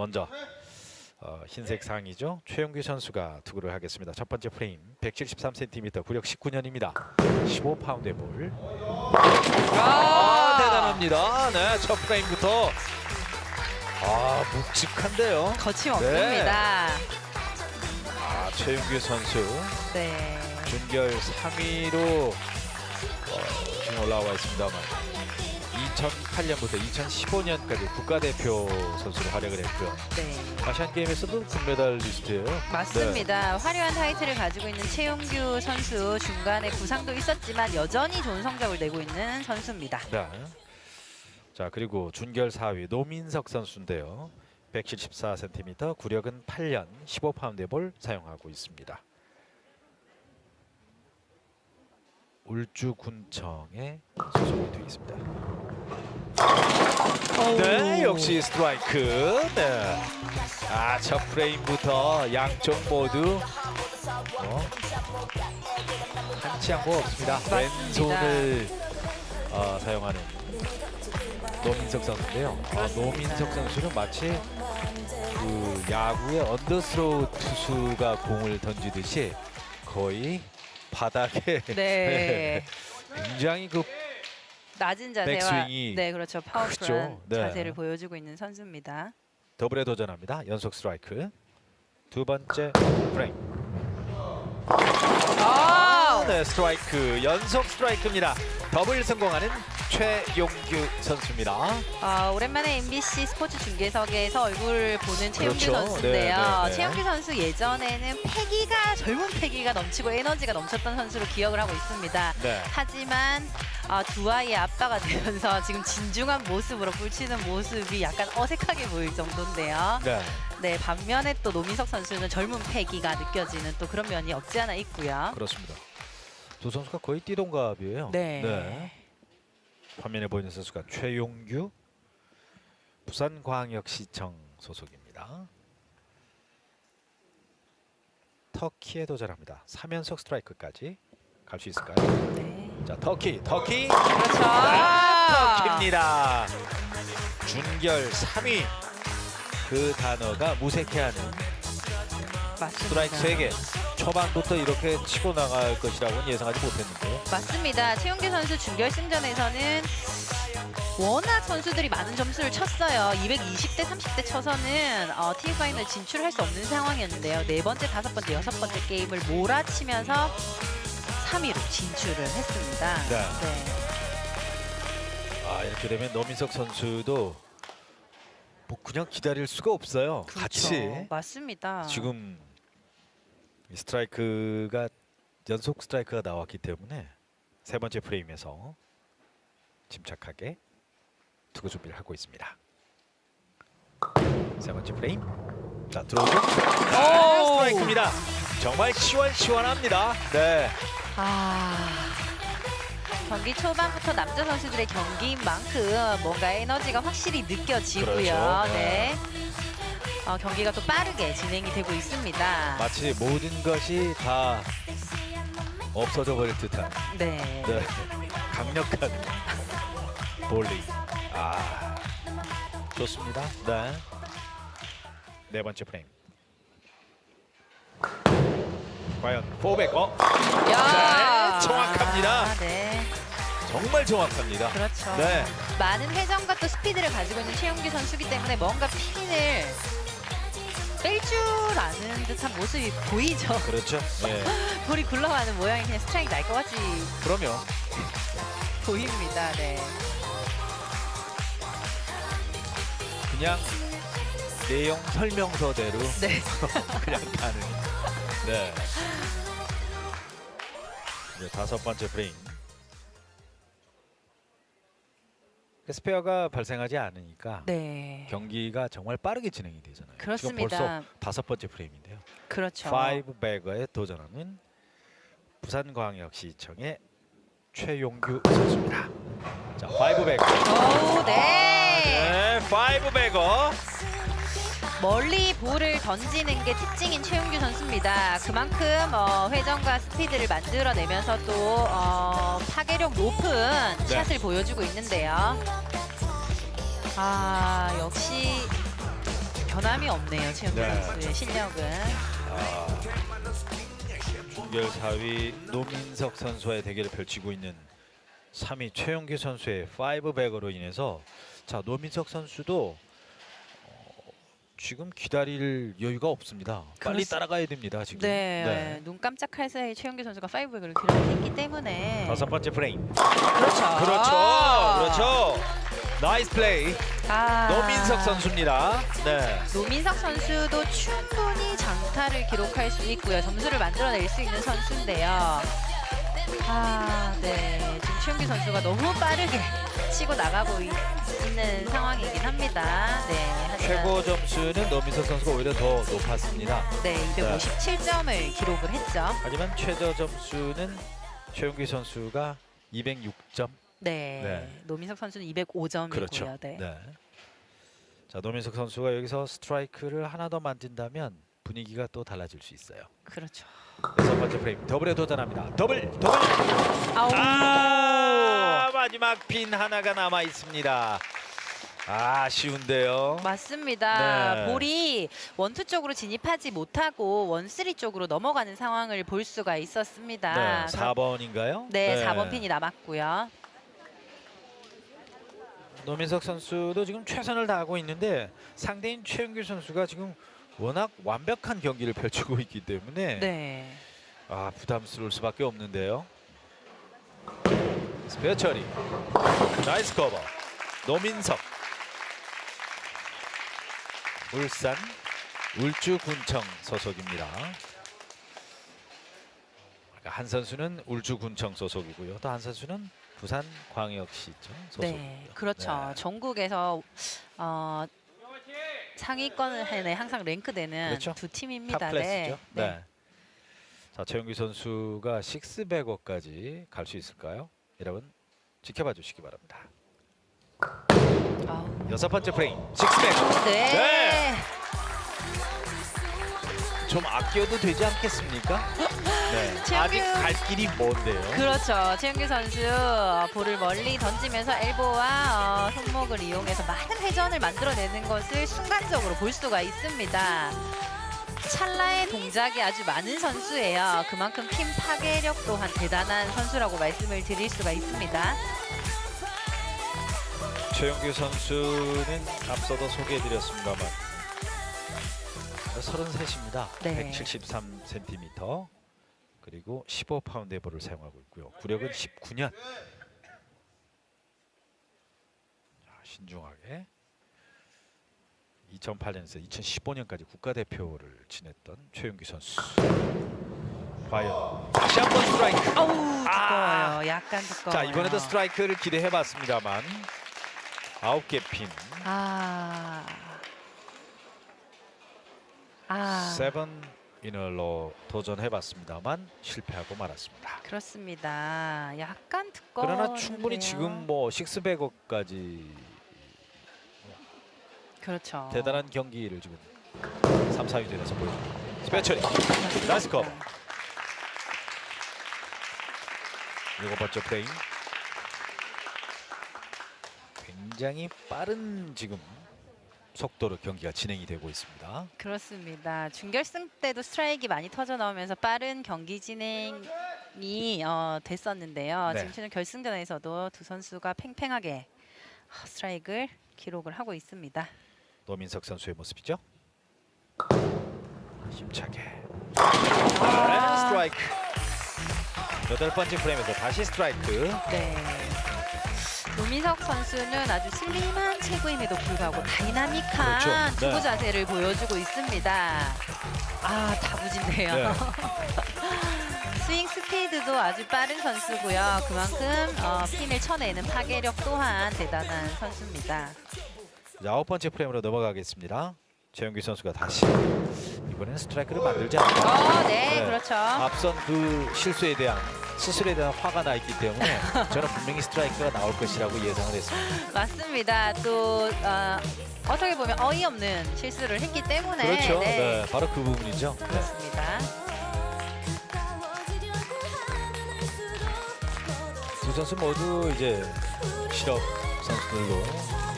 먼저 어, 흰색 상의죠. 최용규 선수가 투구를 하겠습니다. 첫 번째 프레임 173cm 구력 19년입니다. 15파운드의 볼. 아, 대단합니다. 네, 첫 프레임부터 아 묵직한데요. 거침없습니다. 아 최용규 선수 네. 준결 3위로 어, 지금 올라와 있습니다만 2008년부터 2015년까지 국가대표 선수로 활약을 했고요. 네. 아시안 게임에서도 금메달 리스트예요. 맞습니다. 화려한 타이틀을 가지고 있는 최용규 선수 중간에 부상도 있었지만 여전히 좋은 성적을 내고 있는 선수입니다. 네. 네. 자 그리고 준결 4위 노민석 선수인데요. 174cm, 구력은 8년, 15파운드의 볼 사용하고 있습니다. 되어 있습니다. 네, 역시 스트라이크. 네. 아, 첫 프레임부터 양쪽 모두 어, 한치 양보 없습니다. 왼손을 어, 사용하는 노민석 선수인데요. 아, 노민석 선수는 마치 그 야구의 언더스로우 투수가 공을 던지듯이 거의 바닥에 네. 굉장히 그 낮은 자세와 백스윙이 네, 그렇죠. 파워풀한 크죠. 네. 자세를 보여주고 있는 선수입니다. 더블에 도전합니다. 연속 스트라이크. 두 번째 프레임. 아! 네, 스트라이크 연속 스트라이크입니다. 더블 성공하는 최용규 선수입니다. 아, 오랜만에 MBC 스포츠 중계석에서 얼굴을 보는 최용규 그렇죠. 선수인데요. 네, 네, 네. 최용규 선수 예전에는 패기가 젊은 패기가 넘치고 에너지가 넘쳤던 선수로 기억을 하고 있습니다. 네. 하지만 아, 두 아이의 아빠가 되면서 지금 진중한 모습으로 뿔치는 모습이 약간 어색하게 보일 정도인데요. 네. 네, 반면에 또 노민석 선수는 젊은 패기가 느껴지는 또 그런 면이 없지 않아 있고요. 그렇습니다. 두 선수가 거의 띠동갑이에요. 네. 화면에 보이는 선수가 최용규 부산광역시청 소속입니다. 터키에 도전합니다. 3연속 스트라이크까지 갈 수 있을까요? 네. 자, 터키, 터키. 그렇죠. 터키입니다. 준결 3위. 그 단어가 무색해하는 맞습니다. 스트라이크 3개. 초반부터 이렇게 치고 나갈 것이라고는 예상하지 못했는데요. 맞습니다. 최용규 선수 준결승전에서는 워낙 선수들이 많은 점수를 쳤어요. 220대 30대 쳐서는 어, 팀 파이널 진출할 수 없는 상황이었는데요. 네 번째, 다섯 번째, 여섯 번째 게임을 몰아치면서 3위로 진출을 했습니다. 네. 네. 아 이렇게 되면 노민석 선수도 뭐 그냥 기다릴 수가 없어요. 그렇죠. 같이 맞습니다. 지금 이 스트라이크가 연속 스트라이크가 나왔기 때문에 세 번째 프레임에서 침착하게 투구 준비를 하고 있습니다. 세 번째 프레임. 자 들어오죠. 아, 스트라이크입니다. 정말 시원시원합니다. 네. 아. 경기 초반부터 남자 선수들의 경기인 만큼 뭔가 에너지가 확실히 느껴지고요. 그렇죠. 네. 네. 어, 경기가 또 빠르게 진행이 되고 있습니다. 마치 모든 것이 다 없어져 버릴 듯한 네. 네. 강력한 볼링. 아 좋습니다. 네. 네 번째 프레임. 과연 포백 어 야. 네, 정확합니다. 아, 네. 정말 정확합니다. 그렇죠. 네. 많은 회전과 또 스피드를 가지고 있는 최용규 선수기 때문에 뭔가 핀을 뺄 줄 아는 듯한 모습이 보이죠. 그렇죠. 예. 볼이 굴러가는 모양이 그냥 스트라이크 날 것 같이 그러면 보입니다. 네. 그냥 내용 설명서대로 네. 그냥 가는. 네. 이제 다섯 번째 프레임. 스페어가 발생하지 않으니까 네. 경기가 정말 빠르게 진행이 되잖아요. 그렇습니다. 지금 벌써 다섯 번째 프레임인데요. 그렇죠. 파이브 배거에 도전하는 부산광역시청의 최용규 선수입니다. 자, 파이브 배거. 오, 네. 네, 파이브 배거. 멀리 볼을 던지는 게 특징인 최용규 선수입니다. 그만큼 어, 회전과 스피드를 만들어내면서 또 어, 파괴력 높은 네. 샷을 보여주고 있는데요. 아 역시 변함이 없네요. 최영규 네. 선수의 실력은. 아, 중결 4위 노민석 선수와의 대결을 펼치고 있는 3위 최용기 선수의 5백으로 인해서 자 노민석 선수도 어, 지금 기다릴 여유가 없습니다. 빨리 그렇습- 따라가야 됩니다. 지금. 네, 눈 깜짝할 사이 최영규 선수가 5백을 기록했기 때문에 다섯 번째 프레임. 그렇죠. 그렇죠. 그렇죠. 나이스 플레이. 아. 노민석 선수입니다. 네. 노민석 선수도 충분히 장타를 기록할 수 있고요. 점수를 만들어낼 수 있는 선수인데요. 아, 네. 지금 최영규 선수가 너무 빠르게 치고 나가고 있, 는 상황이긴 합니다. 네. 하지만 최고 점수는 노민석 선수가 오히려 더 높았습니다. 네, 257점을 기록을 했죠. 하지만 최저 점수는 최용기 선수가 206점. 네. 네. 노민석 선수는 205점이고요. 그렇죠. 네. 자 노민석 선수가 여기서 스트라이크를 하나 더 만든다면 분위기가 또 달라질 수 있어요. 그렇죠. 여섯 번째 프레임 더블에 도전합니다. 더블 더블. 아우. 아 마지막 핀 하나가 남아 있습니다. 아, 아쉬운데요. 맞습니다. 네. 볼이 원투 쪽으로 진입하지 못하고 원쓰리 쪽으로 넘어가는 상황을 볼 수가 있었습니다. 네, 4번인가요? 네, 4번 핀이 남았고요. 노민석 선수도 지금 최선을 다하고 있는데 상대인 최은규 선수가 지금 워낙 완벽한 경기를 펼치고 있기 때문에 네. 아 부담스러울 수밖에 없는데요. 스페어 처리, 나이스 커버, 노민석, 울산 울주군청 소속입니다. 아까 한 선수는 울주군청 소속이고요. 또 한 선수는 부산 광역시청 소속이고요. 네, 그렇죠. 네. 전국에서 어, 상위권에 항상 랭크되는 그렇죠. 두 팀입니다. 탑 클래스죠. 네. 네. 자 최영규 선수가 600억까지 갈 수 있을까요? 여러분 지켜봐 주시기 바랍니다. 아우. 여섯 번째 프레임 600억 네. 네. 좀 아껴도 되지 않겠습니까? 네. 최영규- 아직 갈 길이 먼데요. 그렇죠. 최영규 선수 어, 볼을 멀리 던지면서 엘보와 어, 손목을 이용해서 많은 회전을 만들어내는 것을 순간적으로 볼 수가 있습니다. 찰나의 동작이 아주 많은 선수예요. 그만큼 팀 파괴력 또한 대단한 선수라고 말씀을 드릴 수가 있습니다. 최영규 선수는 앞서도 소개해드렸습니다만 33입니다. 네. 173cm 그리고 15파운드의 볼을 사용하고 있고요. 구력은 19년. 자, 신중하게 2008년에서 2015년까지 국가대표를 지냈던 최용규 선수. 과연 다시 한번 스트라이크. 어우 두꺼워요. 아. 약간 두꺼워요. 자 이번에도 스트라이크를 기대해봤습니다만 아홉 개 핀. 아. 아. 세븐 이널로 도전해봤습니다만 실패하고 말았습니다. 그렇습니다. 약간 두꺼워. 그러나 충분히 지금 뭐 식스백억까지 그렇죠. 대단한 경기를 지금 3, 4위 되면서 보여줍니다. 스페처리 나이스 커버. 일곱 번째 프레임 굉장히 빠른 지금 속도로 경기가 진행이 되고 있습니다. 그렇습니다. 준결승 때도 스트라이크 많이 터져 나오면서 빠른 경기 진행이 어, 됐었는데요. 네. 지금 결승전에서도 두 선수가 팽팽하게 어, 스트라이크를 기록을 하고 있습니다. 노민석 선수의 모습이죠. 힘차게 아. 스트라이크. 여덟 번째 프레임에서 다시 스트라이크. 네. 노민석 선수는 아주 슬림한 체구임에도 불구하고 다이나믹한 그렇죠. 투구 네. 자세를 보여주고 있습니다. 아 다부진데요. 네. 스윙 스피드도 아주 빠른 선수고요. 그만큼 어, 핀을 쳐내는 파괴력 또한 대단한 선수입니다. 자, 아홉 번째 프레임으로 넘어가겠습니다. 최영규 선수가 다시 이번에는 스트라이크를 만들지 않았다. 어, 네, 네. 그렇죠. 앞선 그 실수에 대한 스스로에 대한 화가 나 있기 때문에 저는 분명히 스트라이크가 나올 것이라고 예상을 했습니다. 맞습니다. 또 어, 어떻게 보면 어이없는 실수를 했기 때문에 그렇죠. 네, 네, 바로 그 부분이죠. 네. 그렇습니다. 두 선수 모두 이제 실업 선수들로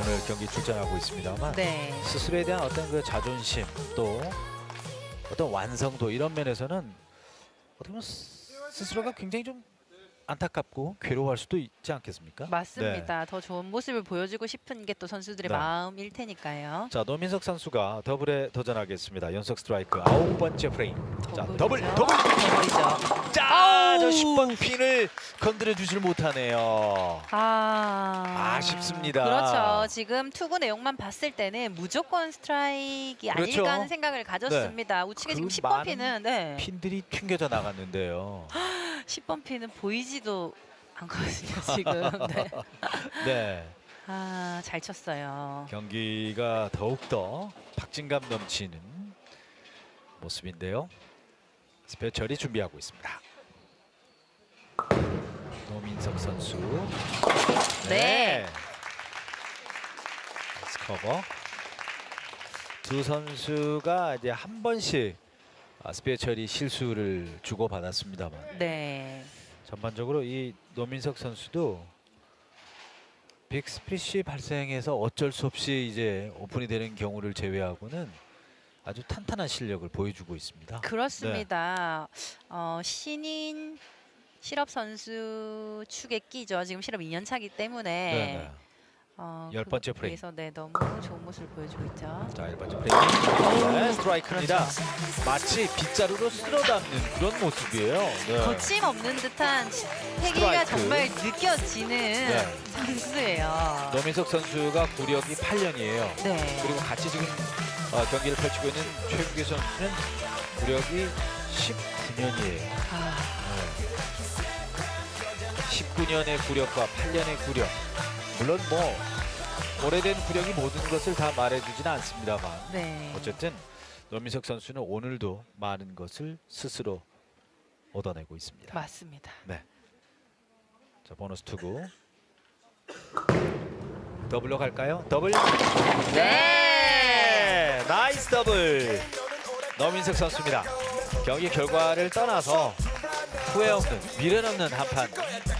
오늘 경기 출전하고 있습니다만 네. 스스로에 대한 어떤 그 자존심 또 어떤 완성도 이런 면에서는 어떻게 보면 스- 스스로가 굉장히 좀 안타깝고 괴로워할 수도 있지 않겠습니까? 맞습니다. 더 좋은 모습을 보여주고 싶은 게 또 선수들의 네. 마음일 테니까요. 자 노민석 선수가 더블에 도전하겠습니다. 연속 스트라이크 아홉 번째 프레임. 자 더블 더블이죠. 더블. 더블이죠. 자, 아우. 저 10번 핀을 건드려 주질 못하네요. 아, 아쉽습니다. 그렇죠. 지금 투구 내용만 봤을 때는 무조건 스트라이크가 그렇죠. 아닐까 하는 생각을 가졌습니다. 우측에 지금 그 10번 많은 핀은 네. 핀들이 튕겨져 나갔는데요. 10번 핀은 보이지도 않거든요, 지금. 네. 네. 아, 잘 쳤어요. 경기가 더욱더 박진감 넘치는 모습인데요. 스페셜이 준비하고 있습니다. 노민석 선수. 네. 나이스 커버. 두 선수가 이제 한 번씩 아, 스페셜이 실수를 주고 받았습니다만 네. 전반적으로 이 노민석 선수도 빅스피시 발생해서 어쩔 수 없이 이제 오픈이 되는 경우를 제외하고는 아주 탄탄한 실력을 보여주고 있습니다. 그렇습니다. 어, 신인 실업 선수 축에 끼죠. 지금 실업 2년 차기 때문에 네, 어, 열 번째 프레임. 그래서 네 너무 좋은 모습을 보여주고 있죠. 자, 1번째 프레임. 네, 스트라이크입니다. 마치 빗자루로 쓸어 담는 그런 모습이에요. 네. 거침없는 듯한 패기가 스트라이크. 정말 느껴지는 네. 선수예요. 노민석 선수가 구력이 8년이에요. 네. 그리고 같이 지금 어, 경기를 펼치고 있는 최윤기 선수는 구력이 19년이에요. 아, 19년의 구력과 8년의 구력. 물론 뭐 오래된 구력이 모든 것을 다 말해주지는 않습니다만 네. 어쨌든 노민석 선수는 오늘도 많은 것을 스스로 얻어내고 있습니다. 맞습니다. 자 보너스 투구 더블로 갈까요? 더블 네. 나이스 더블 노민석 선수입니다. 경기 결과를 떠나서 후회 없는 미련 없는 한판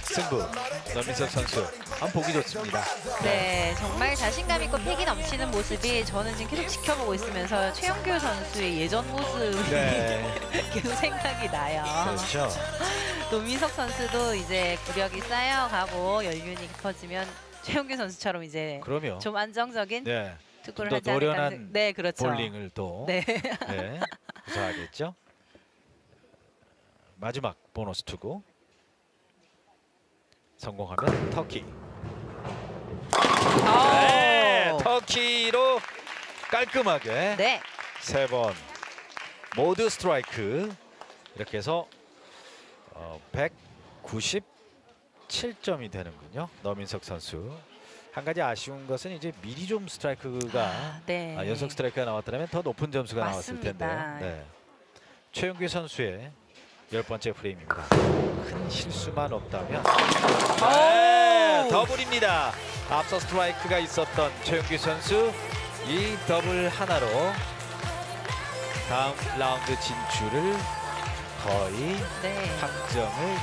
승부 노민석 선수 한번 보기 좋습니다. 네, 정말 자신감 있고 패기 넘치는 모습이 저는 지금 계속 지켜보고 있으면서 최영규 선수의 예전 모습이 네, 계속 생각이 나요. 그렇죠. 노민석 선수도 이제 구력이 쌓여가고 연륜이 깊어지면 최영규 선수처럼 이제 그럼요. 좀 안정적인 네, 투구를 더 하지 않을까 노련한 네, 그렇죠. 볼링을 또 네. 네, 구사하겠죠. 마지막 보너스 투구 성공하면 터키. 네, 오. 터키로 깔끔하게 네. 세 번 모두 스트라이크 이렇게 해서 어, 197점이 되는군요. 너민석 선수. 한 가지 아쉬운 것은 이제 미리 좀 스트라이크가 아, 네. 아, 연속 스트라이크가 나왔다면 더 높은 점수가 나왔을 맞습니다. 텐데요. 네. 최용규 선수의 열 번째 프레임입니다. 큰 실수만 없다면 네, 오! 더블입니다. 앞서 스트라이크가 있었던 최용규 선수 이 더블 하나로 다음 라운드 진출을 거의 네. 확정을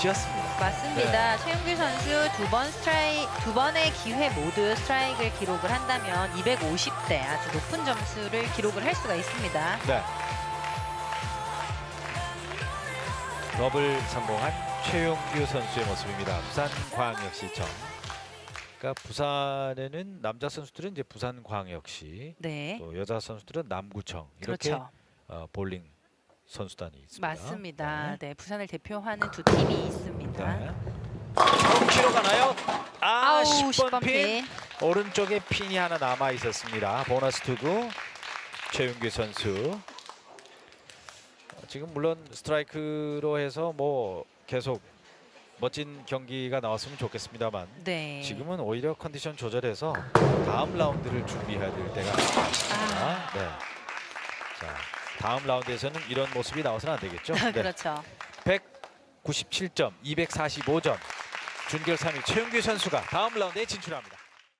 지었습니다. 맞습니다. 네. 최용규 선수 두 번 스트라이 두 번의 기회 모두 스트라이크를 기록을 한다면 250대 아주 높은 점수를 기록을 할 수가 있습니다. 네. 더블 성공한 최용규 선수의 모습입니다. 부산 광역시청. 그러니까 부산에는 남자 선수들은 이제 부산 광역시, 네. 또 여자 선수들은 남구청 이렇게 그렇죠. 어, 볼링 선수단이 있습니다. 맞습니다. 네. 네. 부산을 대표하는 두 팀이 있습니다. 네. 10km 가나요? 아, 아우 10번, 10번 핀. 핀. 오른쪽에 핀이 하나 남아 있었습니다. 보너스 투구 최윤규 선수. 어, 지금 물론 스트라이크로 해서 뭐 계속 멋진 경기가 나왔으면 좋겠습니다만 네. 지금은 오히려 컨디션 조절해서 다음 라운드를 준비해야 될 때가. 아, 네. 자, 다음 라운드에서는 이런 모습이 나와서는 안 되겠죠. 네. 그렇죠. 197점, 245점. 준결 3위 최윤규 선수가 다음 라운드에 진출합니다.